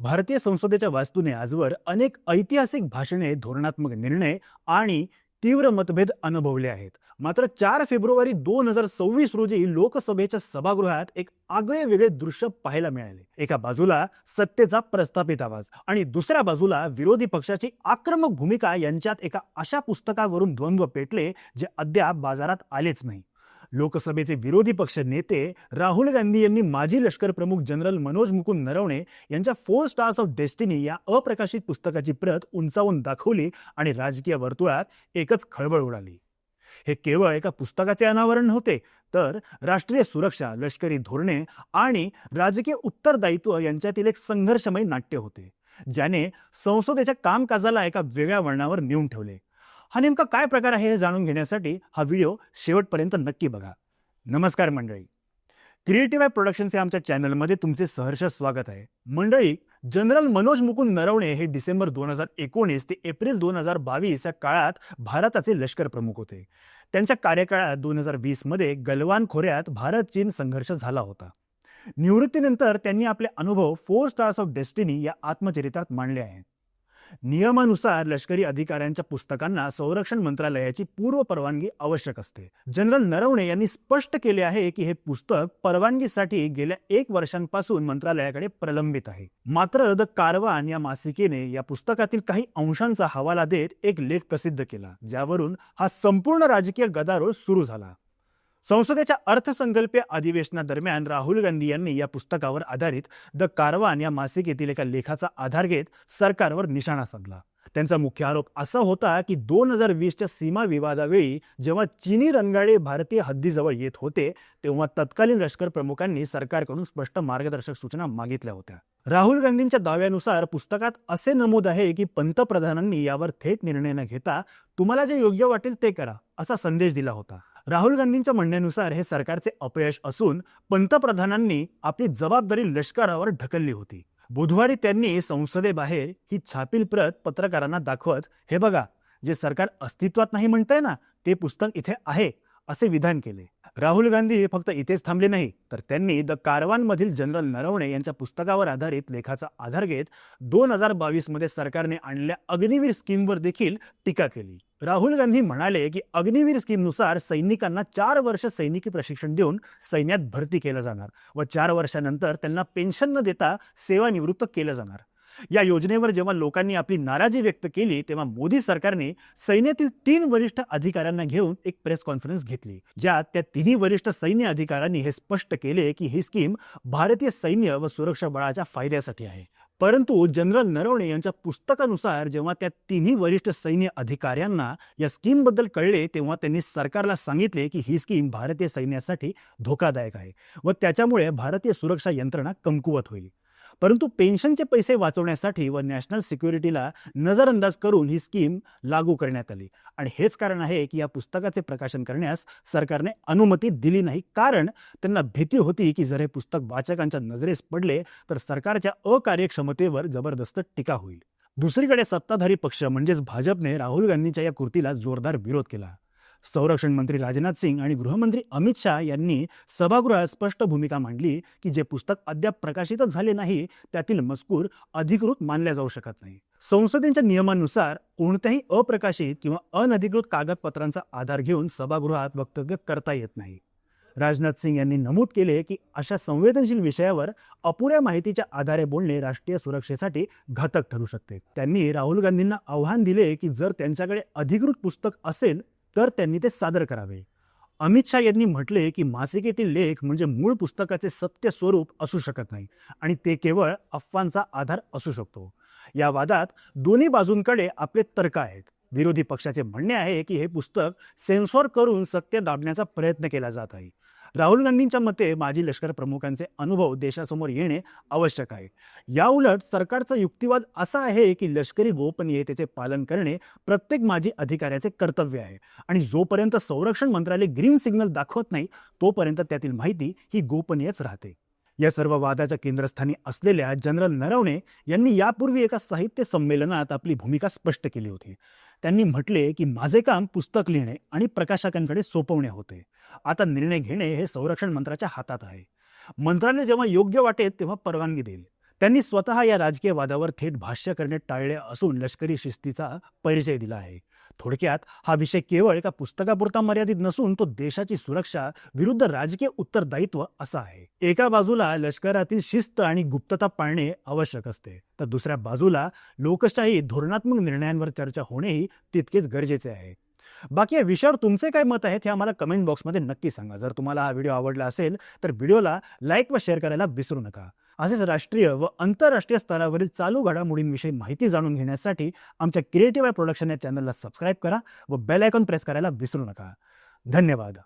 भारतीय संसदेच्या वास्तूने आजवर अनेक ऐतिहासिक भाषणे धोरणात्मक निर्णय आणि तीव्र मतभेद अनुभवले आहेत. मात्र चार फेब्रुवारी दोन हजार सव्वीस रोजी लोकसभेच्या सभागृहात एक आगळे वेगळे दृश्य पाहायला मिळाले. एका बाजूला सत्तेचा प्रस्थापित आवाज आणि दुसऱ्या बाजूला विरोधी पक्षाची आक्रमक भूमिका यांच्यात एका अशा पुस्तकावरून द्वंद्व पेटले जे अद्याप बाजारात आलेच नाही. लोकसभेचे विरोधी पक्ष नेते राहुल गांधी यांनी माजी लष्कर प्रमुख जनरल मनोज मुकुंद नरवणे यांच्या फोर स्टार्स ऑफ डेस्टिनी या अप्रकाशित पुस्तकाची प्रत उंचावून दाखवली आणि राजकीय वर्तुळात एकच खळबळ उडाली. हे केवळ एका पुस्तकाचे अनावरण नव्हते तर राष्ट्रीय सुरक्षा लष्करी धोरणे आणि राजकीय उत्तरदायित्व यांच्यातील एक संघर्षमय नाट्य होते ज्याने संसदेच्या कामकाजाला एका वेगळ्या वळणावर नेऊन ठेवले. हा नेमका काय प्रकार आहे हे जाणून घेण्यासाठी हा व्हिडिओ शेवटपर्यंत नक्की बघा. नमस्कार मंडळी. क्रिएटिव्ह आय या आमच्या चॅनलमध्ये तुमचे सहर्ष स्वागत आहे. मंडळी जनरल मनोज मुकुंद नरवणे हे डिसेंबर दोन हजार एकोणीस ते एप्रिल दोन हजार बावीस या काळात भारताचे लष्कर प्रमुख होते. त्यांच्या कार्यकाळात दोन हजार वीसमध्ये गलवान खोऱ्यात भारत चीन संघर्ष झाला होता. निवृत्तीनंतर त्यांनी आपले अनुभव फोर स्टार्स ऑफ डेस्टिनी या आत्मचरित्रात मांडले आहेत. नियमानुसार लष्करी अधिकाऱ्यांच्या पुस्तकांना संरक्षण मंत्रालयाची पूर्व परवानगी आवश्यक असते. जनरल नरवणे यांनी स्पष्ट केले आहे की हे पुस्तक परवानगीसाठी गेल्या एक वर्षांपासून मंत्रालयाकडे प्रलंबित आहे. मात्र द कारवान या मासिकेने या पुस्तकातील काही अंशांचा हवाला देत एक लेख प्रसिद्ध केला ज्यावरून हा संपूर्ण राजकीय गदारोळ सुरू झाला. संसदेच्या अर्थसंकल्पीय अधिवेशनादरम्यान राहुल गांधी यांनी या पुस्तकावर आधारित द कारवान या मासिकेतील एका लेखाचा आधार घेत सरकारवर निशाणा साधला. त्यांचा मुख्य आरोप असा होता की दोन हजार वीसच्या सीमा विवादावेळी जेव्हा चीनी रणगाडे भारतीय हद्दीजवळ येत होते तेव्हा तत्कालीन लष्कर प्रमुखांनी सरकारकडून स्पष्ट मार्गदर्शक सूचना मागितल्या होत्या. राहुल गांधींच्या दाव्यानुसार पुस्तकात असे नमूद आहे की पंतप्रधानांनी यावर थेट निर्णय न घेता तुम्हाला जे योग्य वाटेल ते करा असा संदेश दिला होता. राहुल गांधींच्या म्हणण्यानुसार हे सरकारचे अपयश असून पंतप्रधानांनी आपली जबाबदारी लष्करावर ढकलली होती. बुधवारी त्यांनी संसदेबाहेर ही छापील प्रत पत्रकारांना दाखवत हे बघा जे सरकार अस्तित्वात नाही म्हणतंय ना ते पुस्तक इथे आहे असे विधान केले. राहुल गांधी फक्त इथेच थांबले नाही तर त्यांनी द कारवानमधील जनरल नरवणे यांच्या पुस्तकावर आधारित लेखाचा आधार घेत दोन हजार बावीसमध्ये सरकारने आणलेल्या अग्निवीर स्कीमवर देखील टीका केली. राहुल गांधी म्हणाले की अग्निवीर स्कीमनुसार सैनिकांना चार वर्ष सैनिकी प्रशिक्षण देऊन सैन्यात भरती केलं जाणार व चार वर्षानंतर त्यांना पेन्शन न देता सेवानिवृत्त केलं जाणार. या योजनेवर जेव्हा लोकांनी आपली नाराजी व्यक्त केली तेव्हा मोदी सरकारने सैन्यातील तीन वरिष्ठ अधिकाऱ्यांना घेऊन एक प्रेस कॉन्फरन्स घेतली ज्यात त्या तिन्ही वरिष्ठ सैन्य अधिकाऱ्यांनी हे स्पष्ट केले की ही स्कीम भारतीय सैन्य व सुरक्षा बळाच्या फायद्यासाठी आहे. परंतु जनरल नरवणे यांच्या पुस्तकानुसार जेव्हा त्या तिन्ही वरिष्ठ सैन्य अधिकाऱ्यांना या स्कीमबद्दल कळले तेव्हा त्यांनी सरकारला सांगितले की ही स्कीम भारतीय सैन्यासाठी धोकादायक आहे व त्याच्यामुळे भारतीय सुरक्षा यंत्रणा कमकुवत होईल. परंतु पेन्शनचे पैसे वाचवण्यासाठी व नॅशनल सिक्युरिटीला नजरअंदाज करून ही स्कीम लागू करण्यात आली. आणि हेच कारण आहे की या पुस्तकाचे प्रकाशन करण्यास सरकारने अनुमती दिली नाही. कारण त्यांना भीती होती की जर हे पुस्तक वाचकांच्या नजरेस पडले तर सरकारच्या अकार्यक्षमतेवर जबरदस्त टीका होईल. दुसरीकडे सत्ताधारी पक्ष म्हणजेच भाजपने राहुल गांधींच्या या कृतीला जोरदार विरोध केला. संरक्षण मंत्री राजनाथ सिंग आणि गृहमंत्री अमित शहा यांनी सभागृहात स्पष्ट भूमिका मांडली की जे पुस्तक अद्याप प्रकाशितच झाले नाही त्यातील मजकूर अधिकृत मानल्या जाऊ शकत नाही. संसदेच्या नियमानुसार कोणत्याही अप्रकाशित किंवा अनधिकृत कागदपत्रांचा आधार घेऊन सभागृहात वक्तव्य करता येत नाही. राजनाथ सिंग यांनी नमूद केले की अशा संवेदनशील विषयावर अपुऱ्या माहितीच्या आधारे बोलणे राष्ट्रीय सुरक्षेसाठी घातक ठरू शकते. त्यांनी राहुल गांधींना आव्हान दिले की जर त्यांच्याकडे अधिकृत पुस्तक असेल तर त्यांनी ते सादर करावे. अमित शाह यांनी म्हटले की मासिकेतील लेख म्हणजे मूळ पुस्तकाचे सत्य स्वरूप असू शकत नाही आणि ते केवळ अफवांचा आधार असू शकतो. या वादात दोन्ही बाजूंकडे आपले तर्क आहेत. विरोधी पक्षाचे म्हणणे आहे की हे पुस्तक सेन्सॉर करून सत्य दाबण्याचा प्रयत्न केला जात आहे. राहुल गांधींच्या मते माजी लष्कर प्रमुखांचे अनुभव देशासमोर येणे आवश्यक आहे. या उलट सरकारचा युक्तिवाद असा आहे की लष्करी गोपनीयतेचे पालन करणे प्रत्येक माजी अधिकाऱ्याचे कर्तव्य आहे आणि जोपर्यंत संरक्षण मंत्रालय ग्रीन सिग्नल दाखवत नाही तोपर्यंत त्यातील माहिती ही गोपनीयच राहते. या सर्व वादाच्या केंद्रस्थानी असलेल्या जनरल नरवणे यांनी यापूर्वी एका साहित्य संमेलनात आपली भूमिका स्पष्ट केली होती. त्यांनी म्हटले की माझे काम पुस्तक लिहिणे आणि प्रकाशकांकडे सोपवणे होते. आता निर्णय घेणे हे संरक्षण मंत्र्याच्या हातात आहे. मंत्र्याने जेव्हा योग्य वाटेल तेव्हा परवानगी देईल. त्यांनी स्वतः या राजकीय वादावर थेट भाष्य करणे टाळले असून लष्करी शिस्तीचा परिचय दिला आहे. थोडक्यात हा विषय केवळ एका पुस्तकापुरता मर्यादित नसून तो देशाची सुरक्षा विरुद्ध राजकीय उत्तरदायित्व असा आहे. एका बाजूला लष्करातील शिस्त आणि गुप्तता पाळणे आवश्यक असते तर दुसऱ्या बाजूला लोकशाही धोरणात्मक निर्णयांवर चर्चा होणेही तितकेच गरजेचे आहे. बाकी या विषयावर तुमचे काय मत आहेत हे आम्हाला कमेंट बॉक्समध्ये नक्की सांगा. जर तुम्हाला हा व्हिडिओ आवडला असेल तर व्हिडिओला लाईक व शेअर करायला विसरू नका. असेच राष्ट्रीय व आंतरराष्ट्रीय स्तरावरील चालू घडामोडींविषयी माहिती जाणून घेण्यासाठी आमच्या क्रिएटिव्ह आय प्रोडक्शन या चॅनलला सबस्क्राईब करा व बेल आयकॉन प्रेस करायला विसरू नका. धन्यवाद.